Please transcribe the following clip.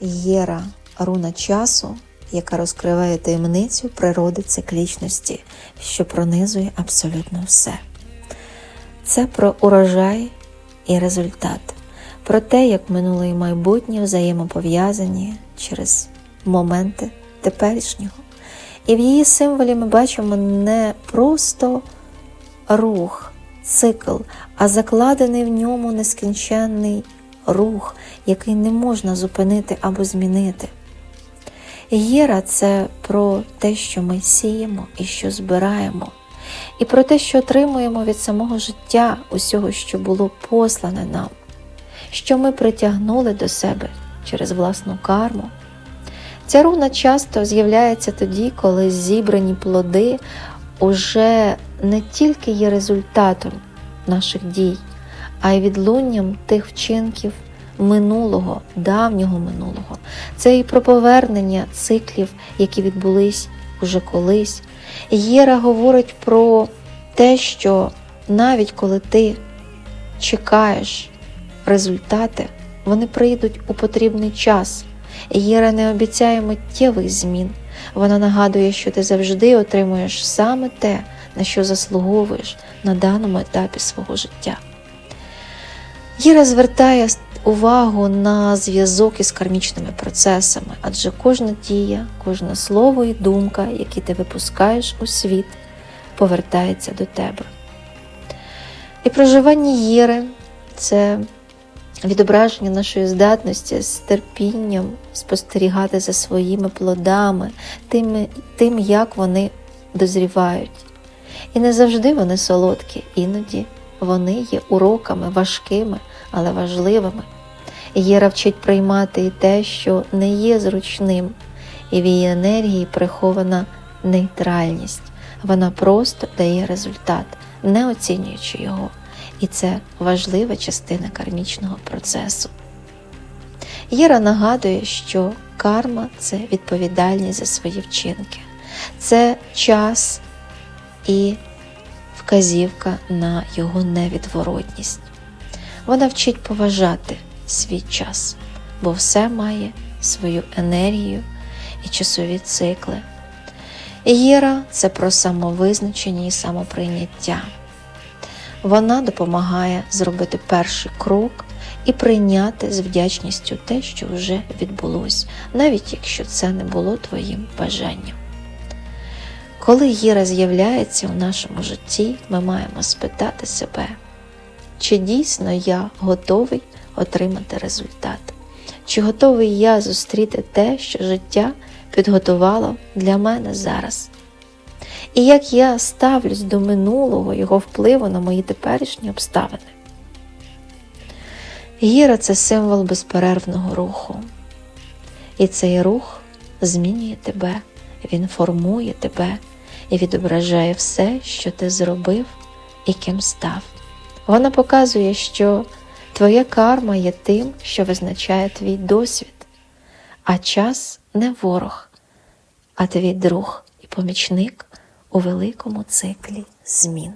Єра руна часу, яка розкриває таємницю природи циклічності, що пронизує абсолютно все. Це про урожай і результат, про те, як минуле і майбутнє взаємопов'язані через моменти теперішнього. І в її символі ми бачимо не просто рух, цикл, а закладений в ньому нескінченний рух, який не можна зупинити або змінити. Єра це про те, що ми сіємо і що збираємо, і про те, що отримуємо від самого життя усього, що було послане нам, що ми притягнули до себе через власну карму. Ця руна часто з'являється тоді, коли зібрані плоди уже не тільки є результатом наших дій, а й відлунням тих вчинків минулого, давнього минулого. Це і про повернення циклів, які відбулись уже колись. Єра говорить про те, що навіть коли ти чекаєш результати, вони прийдуть у потрібний час. Єра не обіцяє миттєвих змін. Вона нагадує, що ти завжди отримуєш саме те, на що заслуговуєш на даному етапі свого життя. Єра звертає увагу на зв'язок із кармічними процесами, адже кожна дія, кожне слово і думка, які ти випускаєш у світ, повертається до тебе. І проживання Єри це відображення нашої здатності з терпінням спостерігати за своїми плодами, тим, тим, як вони дозрівають. І не завжди вони солодкі, іноді вони є уроками важкими, але важливими. Єра вчить приймати і те, що не є зручним, і в її енергії прихована нейтральність. Вона просто дає результат, не оцінюючи його. І це важлива частина кармічного процесу. Єра нагадує, що карма це відповідальність за свої вчинки, це час і вказівка на його невідворотність. Вона вчить поважати свій час, бо все має свою енергію і часові цикли. Єра це про самовизначення і самоприйняття. Вона допомагає зробити перший крок і прийняти з вдячністю те, що вже відбулось, навіть якщо це не було твоїм бажанням. Коли Єра з'являється у нашому житті, ми маємо спитати себе, чи дійсно я готовий отримати результат, чи готовий я зустріти те, що життя підготувало для мене зараз. І як я ставлюсь до минулого його впливу на мої теперішні обставини. Гіра це символ безперервного руху. І цей рух змінює тебе, він формує тебе і відображає все, що ти зробив і ким став. Вона показує, що твоя карма є тим, що визначає твій досвід, а час не ворог, а твій друг і помічник у великому циклі змін.